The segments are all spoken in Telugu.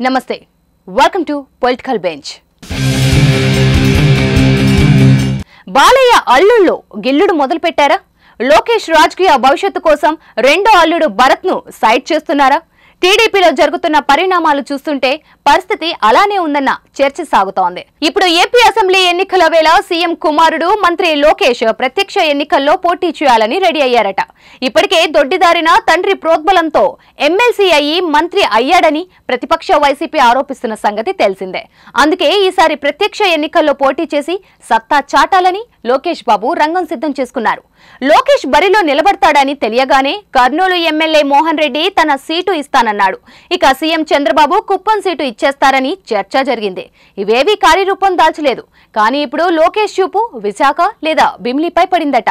నమస్తే welcome to political bench Balayya అల్లుళ్ళు గిల్లుడు మొదలు పెట్టారా లోకేష్ రాజకీయ భవిష్యత్తు కోసం రెండో అల్లుడు భరత్ను సైడ్ చేస్తున్నారా? టీడీపీలో జరుగుతున్న పరిణామాలు చూస్తుంటే పరిస్థితి అలానే ఉందన్న చర్చ సాగుతోంది. ఇప్పుడు ఏపీ అసెంబ్లీ ఎన్నికల వేళ సీఎం కుమారుడు మంత్రి లోకేష్ ప్రత్యక్ష ఎన్నికల్లో పోటీ చేయాలని రెడీ అయ్యారట. ఇప్పటికే దొడ్డిదారిన తండ్రి ప్రోద్బలంతో ఎమ్మెల్సీ అయ్యి మంత్రి అయ్యాడని ప్రతిపక్ష వైసీపీ ఆరోపిస్తున్న సంగతి తెలిసిందే. అందుకే ఈసారి ప్రత్యక్ష ఎన్నికల్లో పోటీ చేసి సత్తా చాటాలని లోకేష్ బాబు రంగం సిద్ధం చేసుకున్నారు. లోకేష్ బరిలో నిలబడతాడని తెలియగానే కర్నూలు ఎమ్మెల్యే మోహన్ రెడ్డి తన సీటు చేస్తానన్నాడు. ఇక సీఎం చంద్రబాబు కుప్పం సీటు ఇచ్చేస్తారని చర్చ జరిగింది. ఇవేవీ కార్యరూపం దాల్చలేదు. కానీ ఇప్పుడు లోకేష్ చూపు విశాఖ లేదా బిమిలిపై పడిందట.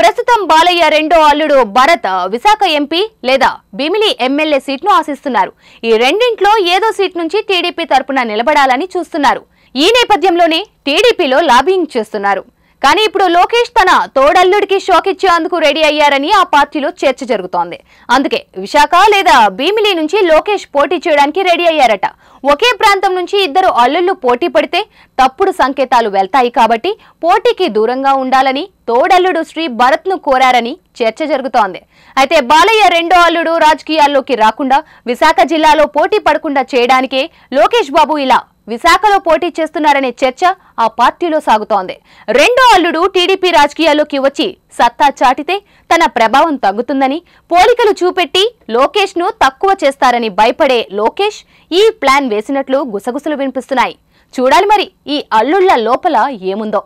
ప్రస్తుతం బాలయ్య రెండో అల్లుడు భరత్ విశాఖ ఎంపీ లేదా బిమిలి ఎమ్మెల్యే సీట్ను ఆశిస్తున్నారు. ఈ రెండింట్లో ఏదో సీట్ నుంచి టీడీపీ తరపున నిలబడాలని చూస్తున్నారు. ఈ నేపథ్యంలోనే టీడీపీలో లాబింగ్ చేస్తున్నారు. కానీ ఇప్పుడు లోకేష్ తన తోడల్లుడికి షాక్ ఇచ్చేందుకు రెడీ అయ్యారని ఆ పార్టీలో చర్చ జరుగుతోంది. అందుకే విశాఖ లేదా భీమిలి నుంచి లోకేష్ పోటీ చేయడానికి రెడీ అయ్యారట. ఒకే ప్రాంతం నుంచి ఇద్దరు అల్లుళ్ళు పోటీ పడితే తప్పుడు సంకేతాలు వెళ్తాయి కాబట్టి పోటీకి దూరంగా ఉండాలని తోడల్లుడు శ్రీ భరత్ను కోరారని చర్చ జరుగుతోంది. అయితే బాలయ్య రెండో అల్లుడు రాజకీయాల్లోకి రాకుండా విశాఖ జిల్లాలో పోటీ పడకుండా చేయడానికే లోకేష్ బాబు ఇలా విశాఖలో పోటీ చేస్తున్నారనే చర్చ ఆ పార్టీలో సాగుతోంది. రెండో అల్లుడు టీడీపీ రాజకీయాల్లోకి వచ్చి సత్తా చాటితే తన ప్రభావం తగ్గుతుందని పోలికలు చూపెట్టి లోకేష్ను తక్కువ చేస్తారని భయపడే లోకేష్ ఈ ప్లాన్ వేసినట్లు గుసగుసలు వినిపిస్తున్నాయి. చూడాలి మరి ఈ అల్లుళ్ళ లోపల ఏముందో.